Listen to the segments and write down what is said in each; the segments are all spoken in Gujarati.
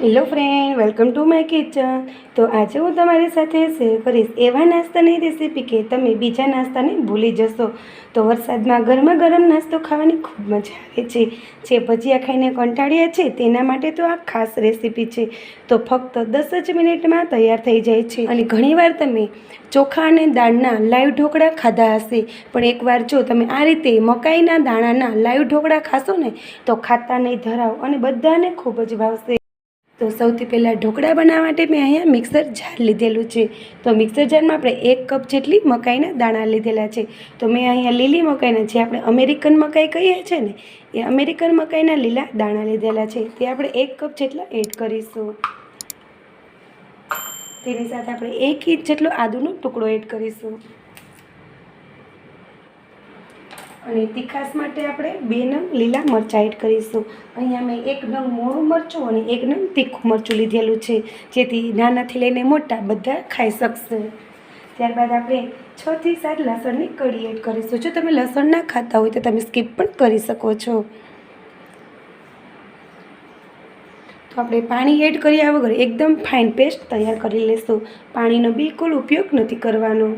Hello friend welcome to my kitchen તો આજે હું તમારી સાથે શેર કરીશ એવા નાસ્તાની રેસીપી કે તમે બીજા નાસ્તાને ભૂલી જશો. તો વરસાદમાં ગરમા ગરમ નાસ્તો ખાવાની ખૂબ મજા આવે છે. જે ભજીયા ખાઈને કંટાળ્યા છે, તેના માટે તો આ ખાસ રેસીપી છે. તો ફક્ત દસ જ મિનિટમાં તૈયાર થઈ જાય છે. અને ઘણીવાર તમે ચોખા અને દાળના લાઈવ ઢોકળા ખાધા હશે. પણ એકવાર જો તમે આ રીતે મકાઈના દાણાના લાઈવ ઢોકળા ખાશો ને, તો ખાતા નહીં, ધરાવ અને બધાને ખૂબ જ ભાવશે. તો સૌથી પહેલાં ઢોકળા બનાવવા માટે મેં અહીંયા મિક્સર જાર લીધેલું છે. તો મિક્સર જારમાં આપણે એક કપ જેટલી મકાઈના દાણા લીધેલા છે. તો મેં અહીંયા લીલી મકાઈના જે આપણે અમેરિકન મકાઈ કહીએ છીએ ને, એ અમેરિકન મકાઈના લીલા દાણા લીધેલા છે. તે આપણે એક કપ જેટલા એડ કરીશું. તેની સાથે આપણે એક ઇંચ જેટલો આદુનો ટુકડો એડ કરીશું. અને તીખાસ માટે આપણે બે નંગ લીલા મરચાં એડ કરીશું. અહીંયા મેં એક નંગ મોળું મરચું અને એક નંગ તીખું મરચું લીધેલું છે. જેથી નાનાથી લઈને મોટા બધા ખાઈ શકશે. ત્યારબાદ આપણે છથી સાત લસણની કળી એડ કરીશું. જો તમે લસણ ના ખાતા હોય તો તમે સ્કીપ પણ કરી શકો છો. તો આપણે પાણી એડ કર્યા વગર એકદમ ફાઇન પેસ્ટ તૈયાર કરી લઈશું પાણીનો બિલકુલ ઉપયોગ નથી કરવાનો.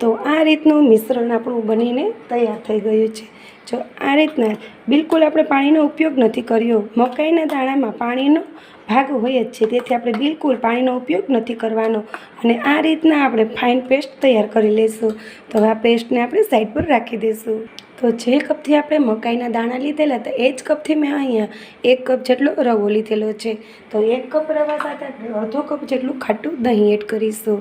તો આ રીતનું મિશ્રણ આપણું બનીને તૈયાર થઈ ગયું છે. જો આ રીતના બિલકુલ આપણે પાણીનો ઉપયોગ નથી કર્યો. મકાઈના દાણામાં પાણીનો ભાગ હોય જ છે, તેથી આપણે બિલકુલ પાણીનો ઉપયોગ નથી કરવાનો. અને આ રીતના આપણે ફાઇન પેસ્ટ તૈયાર કરી લઈશું. તો આ પેસ્ટને આપણે સાઈડ પર રાખી દઈશું. તો જે કપથી આપણે મકાઈના દાણા લીધેલા હતા, એ જ કપથી મેં અહીંયા એક કપ જેટલો રવો લીધેલો છે. તો એક કપ રવા સાથે અડધો કપ જેટલું ખાટું દહીં એડ કરીશું.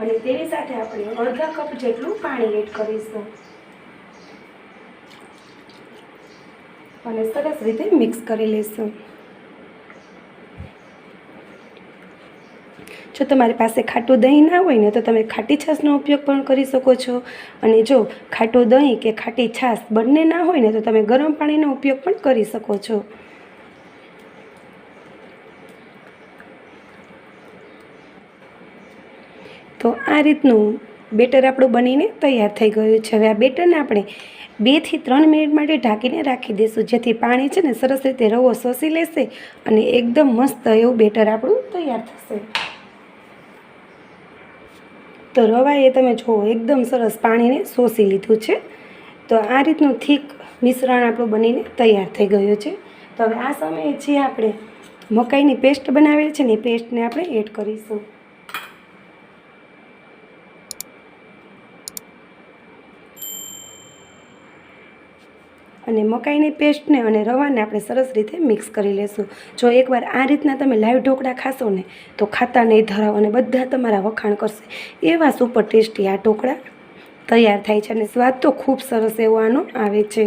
અને તેની સાથે આપણે અડધા કપ જેટલું પાણી એડ કરીશું. અને સરસ રીતે મિક્સ કરી લઈશું. જો તમારી પાસે ખાટું દહીં ના હોય ને, તો તમે ખાટી છાશનો ઉપયોગ પણ કરી શકો છો. અને જો ખાટું દહીં કે ખાટી છાશ બંને ના હોય ને, તો તમે ગરમ પાણીનો ઉપયોગ પણ કરી શકો છો. તો આ રીતનું બેટર આપણું બનીને તૈયાર થઈ ગયું છે. હવે આ બેટરને આપણે બેથી ત્રણ મિનિટ માટે ઢાંકીને રાખી દઈશું. જેથી પાણી છે ને સરસ રીતે રવો શોષી લેશે અને એકદમ મસ્ત એવું બેટર આપણું તૈયાર થશે. તો રવા એ તમે જુઓ, એકદમ સરસ પાણીને શોષી લીધું છે. તો આ રીતનું થીક મિશ્રણ આપણું બનીને તૈયાર થઈ ગયું છે. તો હવે આ સમયે જે આપણે મકાઈની પેસ્ટ બનાવેલી છે ને એ પેસ્ટને આપણે એડ કરીશું. અને મકાઈની પેસ્ટને અને રવાને આપણે સરસ રીતે મિક્સ કરી લેશું. જો એકવાર આ રીતના તમે લાઈવ ઢોકળા ખાશો ને, તો ખાતા નહીં ધરાવ અને બધા તમારા વખાણ કરશે. એવા સુપર ટેસ્ટી આ ઢોકળા તૈયાર થાય છે અને સ્વાદ તો ખૂબ સરસ એવો આનો આવે છે.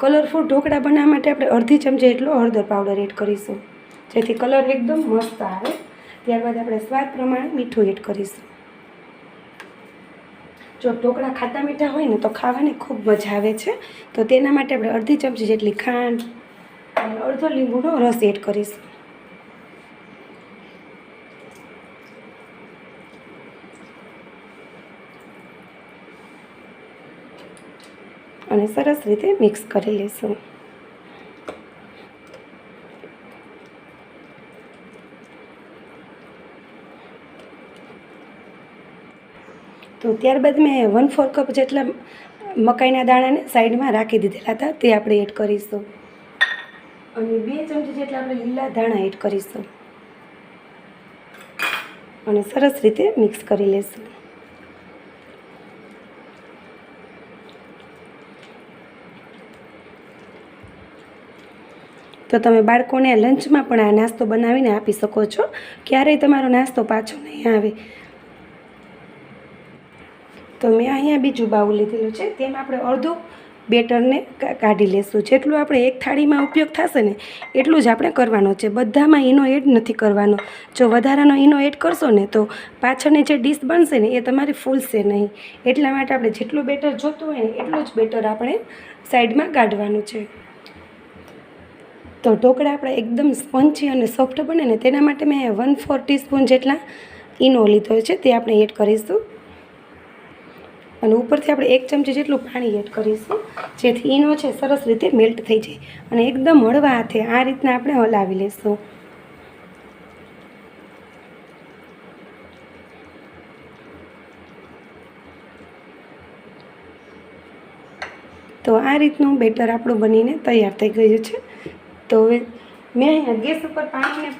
કલરફુલ ઢોકળા બનાવવા માટે આપણે અડધી ચમચી એટલો હળદર પાવડર એડ કરીશું. જેથી કલર એકદમ મસ્ત આવે. ત્યારબાદ આપણે સ્વાદ પ્રમાણે મીઠું એડ કરીશું. જો ઢોકળા ખાટા મીઠા હોય ને તો ખાવાની ખૂબ મજા આવે છે. તો તેના માટે આપણે અડધી ચમચી જેટલી ખાંડ અને અડધો લીંબુનો રસ એડ કરીશું. અને સરસ રીતે મિક્સ કરી લઈશું. તો ત્યારબાદ મેં વન ફોર કપ જેટલા મકાઈના દાણાને સાઈડમાં રાખી દીધેલા હતા, તે આપણે એડ કરીશું. અને બે ચમચી જેટલા આપણે લીલા ધાણા એડ કરીશું. અને સરસ રીતે મિક્સ કરી લઈશું તો તમે બાળકોને લંચમાં પણ આ નાસ્તો બનાવીને આપી શકો છો. ક્યારેય તમારો નાસ્તો પાછો નહીં આવે. તો મેં અહીંયા બીજું બાઉલ લીધેલું છે. તેમાં આપણે અડધું બેટરને કાઢી લેશું. જેટલું આપણે એક થાળીમાં ઉપયોગ થશે ને, એટલું જ આપણે કરવાનો છે. બધામાં ઈનો એડ નથી કરવાનો. જો વધારાનો ઈનો એડ કરશો ને, તો પાછળની જે ડીશ બનશે ને, એ તમારી ફૂલશે નહીં. એટલા માટે આપણે જેટલું બેટર જોતું હોય ને, એટલું જ બેટર આપણે સાઈડમાં કાઢવાનું છે. તો ઢોકળા આપણે એકદમ સ્પંચી અને સોફ્ટ બને ને, તેના માટે મેં વન ફોર ટીસ્પૂન જેટલા ઈનો લીધો છે, તે આપણે એડ કરીશું. અને ઉપરથી આપણે એક ચમચી જેટલું પાણી એડ કરીશું, જેથી ઈનો છે સરસ રીતે મેલ્ટ થઈ જાય અને એકદમ હળવા હાથે આ રીતના આપણે હલાવી લઈશું તો આ રીતનું બેટર આપણું બનીને તૈયાર થઈ ગયું છે. તો હવે મેં અહીંયા ગેસ ઉપર પાણીને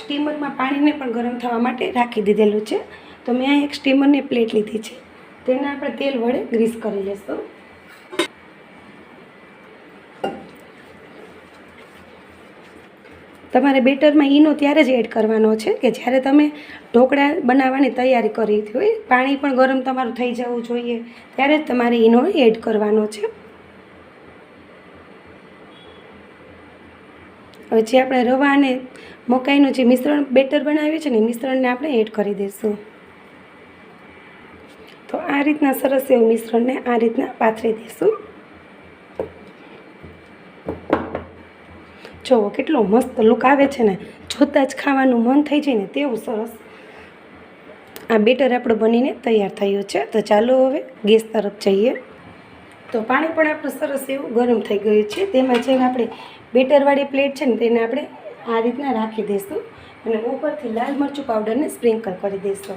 સ્ટીમરમાં પાણીને પણ ગરમ થવા માટે રાખી દીધેલું છે. તો મેં અહીંયા એક સ્ટીમરની પ્લેટ લીધી છે. તેને આપણે તેલ વડે ગ્રીસ કરી લેશું. તમારે બેટરમાં ઈનો ત્યારે જ એડ કરવાનો છે કે જ્યારે તમે ઢોકળા બનાવવાની તૈયારી કરી હોય, પાણી પણ ગરમ તમારું થઈ જવું જોઈએ, ત્યારે જ તમારે ઈનો એડ કરવાનો છે. હવે જે આપણે રવા અને મકાઈનું જે મિશ્રણ બેટર બનાવ્યું છે ને મિશ્રણને આપણે એડ કરી દઈશું. આ રીતના સરસ એવું મિશ્રણને આ રીતના પાથરી દઈશું. જુઓ કેટલો મસ્ત લુક આવે છે ને. જોતાં જ ખાવાનું મન થઈ જાય ને તેવું સરસ. આ બેટર આપણું બનીને તૈયાર થયું છે. તો ચાલો હવે ગેસ તરફ જઈએ. તો પાણી પણ આપણું સરસ એવું ગરમ થઈ ગયું છે. તેમાં જે આપણે બેટરવાળી પ્લેટ છે ને તેને આપણે આ રીતના રાખી દઈશું. અને ઉપરથી લાલ મરચું પાવડરને સ્પ્રિંકલ કરી દઈશું.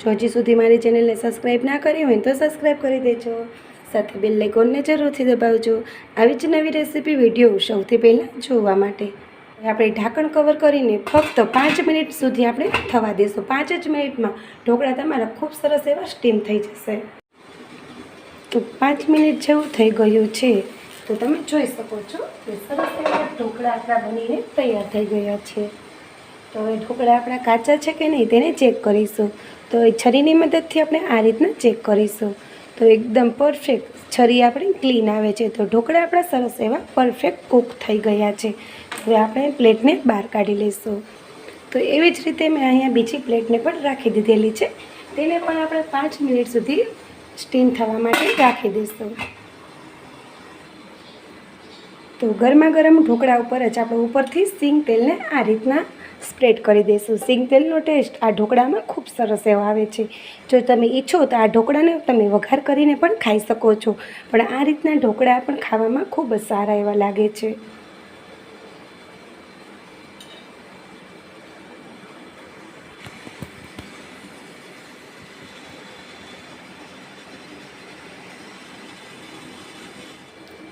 જો હજી સુધી મારી ચેનલને સબસ્ક્રાઈબ ના કરી હોય તો સબસ્ક્રાઈબ કરી દેજો. સાથે બેલ લેકોનને જરૂરથી દબાવજો. આવી જ નવી રેસીપી વીડિયો સૌથી પહેલાં જોવા માટે. આપણે ઢાંકણ કવર કરીને ફક્ત પાંચ મિનિટ સુધી આપણે થવા દઈશું પાંચ જ મિનિટમાં ઢોકળા તમારા ખૂબ સરસ એવા સ્ટીમ થઈ જશે. તો પાંચ મિનિટ જેવું થઈ ગયું છે. તો તમે જોઈ શકો છો કે સરસ એવા ઢોકળા આપણા બનીને તૈયાર થઈ ગયા છે. તો હવે ઢોકળા આપણા કાચા છે કે નહીં તેને ચેક કરીશું. તો એ છરીની મદદથી આપણે આ રીતના ચેક કરીશું. તો એકદમ પરફેક્ટ છરી આપણી ક્લીન આવે છે. તો ઢોકળા આપણા સરસ એવા પરફેક્ટ કૂક થઈ ગયા છે. હવે આપણે પ્લેટને બહાર કાઢી લઈશું. તો એવી જ રીતે મેં અહીંયા બીજી પ્લેટને પણ રાખી દીધેલી છે. તેને પણ આપણે પાંચ મિનિટ સુધી સ્ટીમ થવા માટે રાખી દઈશું. તો ગરમા ગરમ ઢોકળા ઉપર જ આપણે ઉપરથી સિંગ તેલને આ રીતના સ્પ્રેડ કરી દઈશું સિંગ તેલનો ટેસ્ટ આ ઢોકળામાં ખૂબ સરસ એવો આવે છે. જો તમે ઈચ્છો તો આ ઢોકળાને તમે વઘાર કરીને પણ ખાઈ શકો છો. પણ આ રીતના ઢોકળા પણ ખાવામાં ખૂબ જ સારા એવા લાગે છે.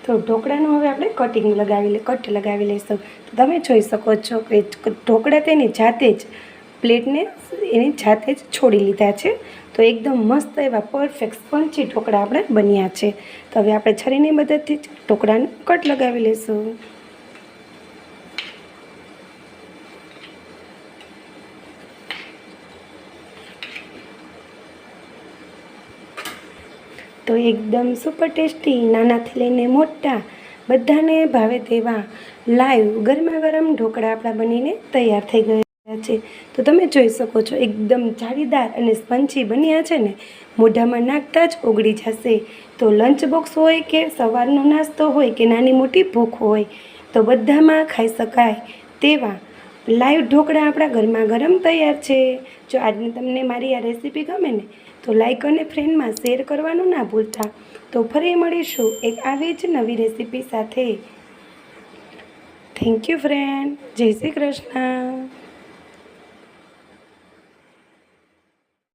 તો ઢોકળાનું હવે આપણે કટિંગ લગાવી લે કટ લગાવી લઈશું. તો તમે જોઈ શકો છો કે ઢોકળા તેની જાતે જ પ્લેટને એની જાતે જ છોડી લીધા છે. તો એકદમ મસ્ત એવા પરફેક્ટ સ્પંચી ઢોકળા આપણે બન્યા છે. તો હવે આપણે છરીની મદદથી જ ઢોકળાને કટ લગાવી લઈશું. તો એકદમ સુપર ટેસ્ટી નાનાથી લઈને મોટા, બધાને ભાવે તેવા લાઈવ ગરમા ગરમ ઢોકળા આપણા બનીને તૈયાર થઈ ગયા છે. તો તમે જોઈ શકો છો, એકદમ જાળીદાર અને સ્પંચી બન્યા છે ને, મોઢામાં નાખતા જ ઓગળી જશે. તો લંચ બોક્સ હોય કે સવારનો નાસ્તો હોય કે નાની મોટી ભૂખ હોય, તો બધામાં ખાઈ શકાય તેવા લાઈવ ઢોકળા આપણા ઘરમાં ગરમ તૈયાર છે. જો આજની તમને મારી આ રેસીપી ગમે ને, તો લાઈક અને ફ્રેન્ડમાં શેર કરવાનું ના ભૂલતા. તો ફરી મળીશું એક આવી જ નવી રેસીપી સાથે. થેન્ક યુ ફ્રેન્ડ જય શ્રી કૃષ્ણ.